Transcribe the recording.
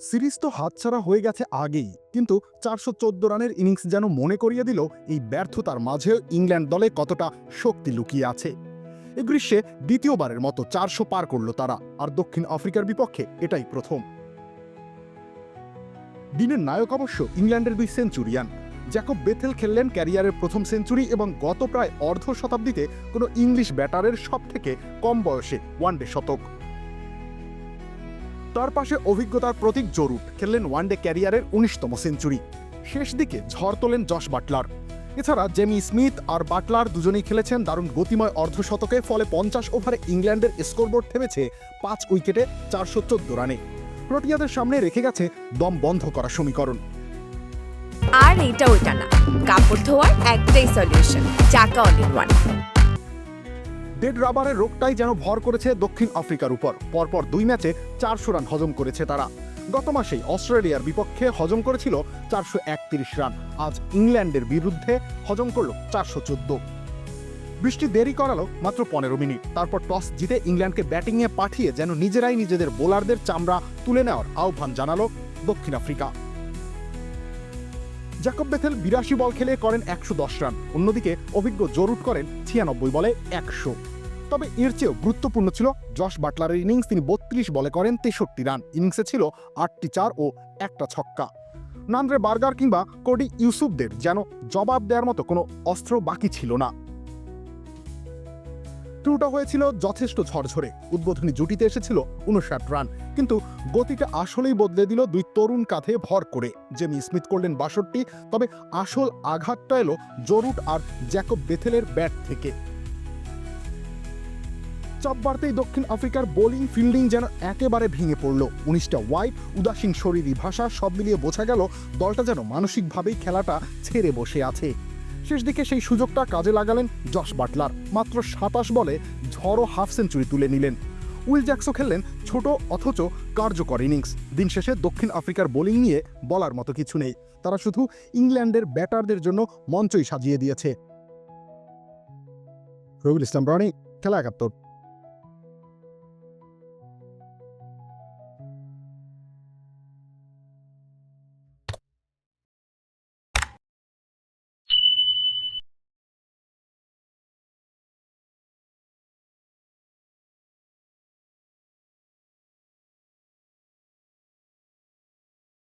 Series তো হাতছাড়া হয়ে গেছে আগেই, কিন্তু চারশো চোদ্দ রানের ইনিংস যেন মনে করিয়ে দিল এই ব্যর্থতার মাঝেও ইংল্যান্ড দলে কতটা শক্তি লুকিয়ে আছে। এই গ্রীষ্মে দ্বিতীয়বারের মতো চারশো পার করল তারা, আর দক্ষিণ আফ্রিকার বিপক্ষে এটাই প্রথম। দিনের নায়ক অবশ্য ইংল্যান্ডের দুই সেঞ্চুরিয়ান। জ্যাকব বেথেল খেললেন ক্যারিয়ারের প্রথম সেঞ্চুরি এবং গত প্রায় অর্ধ শতাব্দীতে কোনো ইংলিশ ব্যাটারের সব থেকে কম বয়সে ওয়ানডে শতক। তার পাশে অভিজ্ঞতার প্রতীক জরুট, খেললেন ওয়ানডে ক্যারিয়ারের উনিশতম সেঞ্চুরি। শেষ দিকে ঝড় তোলেন জশ বাটলার। এছাড়া জেমি স্মিথ আর বাটলার দুজনেই খেলেছেন দারুণ গতিময় অর্ধশতকে, ফলে পঞ্চাশ ওভারে ইংল্যান্ডের স্কোরবোর্ড থেমেছে পাঁচ উইকেটে চারশো চোদ্দ রানে। প্রোটিয়াদের সামনে রেখে গেছে দম বন্ধ করা সমীকরণ। আর এইটা ওইটা না, কাপড় ধোয়ার একটাই সলিউশন চাকা অল ওয়ান ডেড রাবারের রোগটাই যেন ভর করেছে দক্ষিণ আফ্রিকার উপর। পরপর দুই ম্যাচে চারশো রান হজম করেছে তারা। গত মাসেই অস্ট্রেলিয়ার বিপক্ষে হজম করেছিল চারশো একত্রিশ রান। আজ ইংল্যান্ডের বিরুদ্ধে হজম করল চারশো চোদ্দ। বৃষ্টি দেরি করালো মাত্র পনেরো মিনিট। তারপর টস জিতে ইংল্যান্ডকে ব্যাটিংয়ে পাঠিয়ে যেন নিজেরাই নিজেদের বোলারদের চামড়া তুলে নেওয়ার আহ্বান জানালো দক্ষিণ আফ্রিকা। জ্যাকব বেথেল বিরাশি বল খেলে করেন একশো দশ রান। অন্যদিকে অভিজ্ঞ জরুট করেন ছিয়ানব্বই বলে একশো। তবে এর চেয়েও গুরুত্বপূর্ণ ছিল জশ বাটলারের ইনিংস। তিনি বত্রিশ বলে করেন তেষট্টি রান। ইনিংসে ছিল আটটি চার ও একটা ছক্কা। নান্দ্রে বার্গার কিংবা কোডি ইউসুফদের যেন জবাব দেওয়ার মতো কোনো অস্ত্র বাকি ছিল না। ট্রুটা হয়েছিল যথেষ্ট ঝরঝরে। উদ্বোধনী জুটিতে এসেছিল উনষাট রান। কিন্তু গতিটা আসলেই বদলে দিল দুই তরুণ কাঁধে ভর করে। জেমি স্মিথ করলেন বাষট্টি, তবে আসল আঘাতটা এলো জরুট আর জ্যাকব বেথেলের ব্যাট থেকে। চাপ বাড়তেই দক্ষিণ আফ্রিকার বোলিং, ফিল্ডিং যেন একেবারে ভেঙে পড়ল। উনিশটা ওয়াইড উদাসীন শরীরী ভাষা সব মিলিয়ে বোঝা গেল, দলটা যেন মানসিকভাবেই খেলাটা ছেড়ে বসে আছে। শেষ দিকে সেই সুযোগটা কাজে লাগালেন জশ বাটলার। মাত্র সাতাশ বলে ঝড়ো হাফ সেঞ্চুরি তুলে নিলেন। উইল জ্যাকসো খেললেন ছোট অথচ কার্যকর ইনিংস। দিন শেষে দক্ষিণ আফ্রিকার বোলিং নিয়ে বলার মতো কিছু নেই। তারা শুধু ইংল্যান্ডের ব্যাটারদের জন্য মঞ্চই সাজিয়ে দিয়েছে। রবিউল ইসলাম রনি, খেলা একাত্তর।